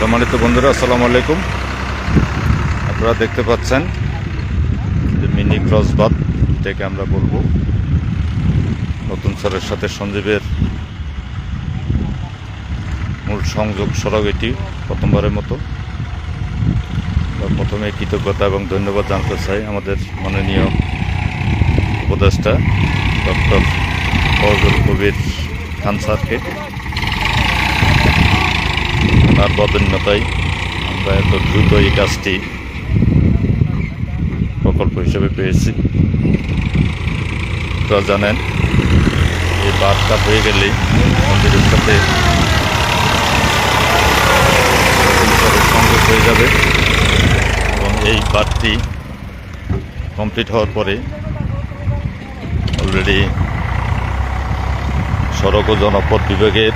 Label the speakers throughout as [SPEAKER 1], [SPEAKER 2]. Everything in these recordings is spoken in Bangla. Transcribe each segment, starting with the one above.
[SPEAKER 1] সম্মানিত বন্ধুরা, আসসালামু আলাইকুম। আপনারা দেখতে পাচ্ছেন যে মিনি ক্রসবাদ এটাকে আমরা বলব। নতুন স্যারের সাথে সঞ্জীবের মূল সংযোগ সড়ক এটি, প্রথমবারের মতো। প্রথমে কৃতজ্ঞতা এবং ধন্যবাদ জানতে চাই আমাদের মাননীয় উপদেষ্টা ডক্টর ফজল কবির খান স্যারকে। ওনার বদন্যতায় আমরা এত দ্রুত এই কাজটি প্রকল্প হিসেবে পেয়েছি। আপনারা জানেন, এই বারটা হয়ে গেলেই মন্দিরের সাথে সংযোগ হয়ে যাবে এবং এই বারটি কমপ্লিট হওয়ার পরে অলরেডি সড়ক ও জনপথ বিভাগের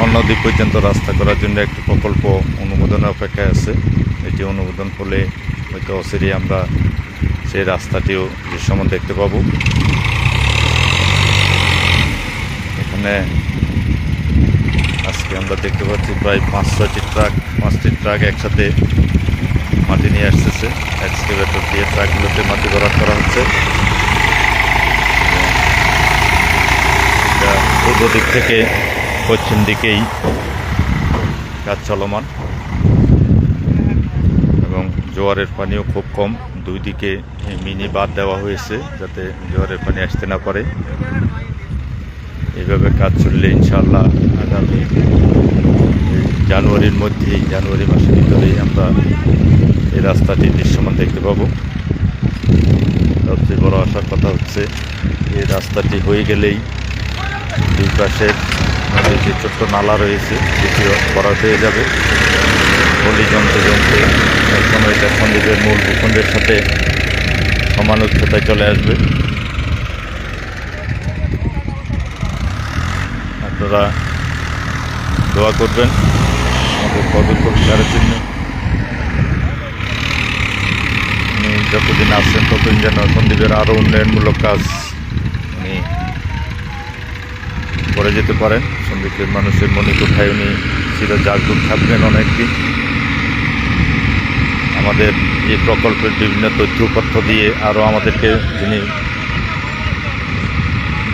[SPEAKER 1] স্বর্ণদ্বীপ পর্যন্ত রাস্তা করার জন্য একটি প্রকল্প অনুমোদনের অপেক্ষায় আছে। এটি অনুমোদন হলে হয়তো অসিরি আমরা সেই রাস্তাটিও দৃশ্যমান দেখতে পাবো। এখানে আজকে আমরা দেখতে পাচ্ছি প্রায় পাঁচ ছয়টি ট্রাক, পাঁচটি ট্রাক একসাথে মাটি নিয়ে আসতেছে। এক্সকেভেটর দিয়ে ট্রাকগুলোতে মাটি ভরাট করা হচ্ছে। পূর্ব দিক থেকে পশ্চিম দিকেই কাজ চলমান এবং জোয়ারের পানিও খুব কম। দুই দিকে মিনি বাদ দেওয়া হয়েছে যাতে জোয়ারের পানি আসতে না পারে। এইভাবে কাজ চললে ইনশাল্লাহ আগামী জানুয়ারির মধ্যেই, জানুয়ারি মাসের ভিতরেই আমরা এই রাস্তাটি দৃশ্যমান দেখতে পাবো। সবচেয়ে বড় আসার কথা হচ্ছে, এই রাস্তাটি হয়ে গেলেই দুই পাশের নদীর যে ছোট্ট নালা রয়েছে, সেটিও ভরাট হয়ে যাবে। গলি জমতে জমতে একসময় এটা সন্দীপের মূল ভূখণ্ডের সাথে সমান উচ্চতায় চলে আসবে। আপনারা দোয়া করবেন, আমাদের কদর পরিষ্কারের জন্য। যতদিন আসছেন ততদিন যেন সন্দীপের আরও উন্নয়নমূলক কাজ করে যেতে পারেন। সন্দীপের মানুষের মনে কোথায় উনি চির জাগরুক থাকবেন অনেকদিন। আমাদের এই প্রকল্পের বিভিন্ন তথ্য তথ্যপত্র দিয়ে আরও আমাদেরকে যিনি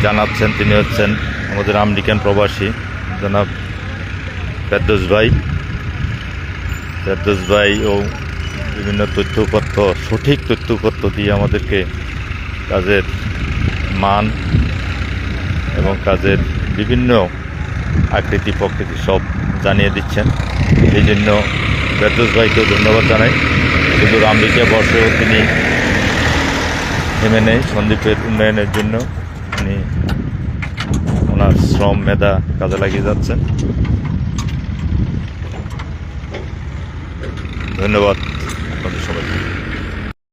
[SPEAKER 1] জানাচ্ছেন, তিনি হচ্ছেন আমাদের আমেরিকান প্রবাসী, জনাব ফেরদোস ভাই। ফেরদোস ভাই ও বিভিন্ন তথ্যপত্র, সঠিক তথ্যপত্র দিয়ে আমাদেরকে কাজের মান এবং কাজের বিভিন্ন আকৃতি প্রকৃতি সব জানিয়ে দিচ্ছেন। এই জন্য ফেরদোস ভাইকেও ধন্যবাদ জানাই। শুধু আমেরিকা বর্ষেও তিনি থেমে নেই, সন্দীপের উন্নয়নের জন্য উনি ওনার শ্রম মেধা কাজে লাগিয়ে যাচ্ছেন। ধন্যবাদ আপনাদের সবাইকে।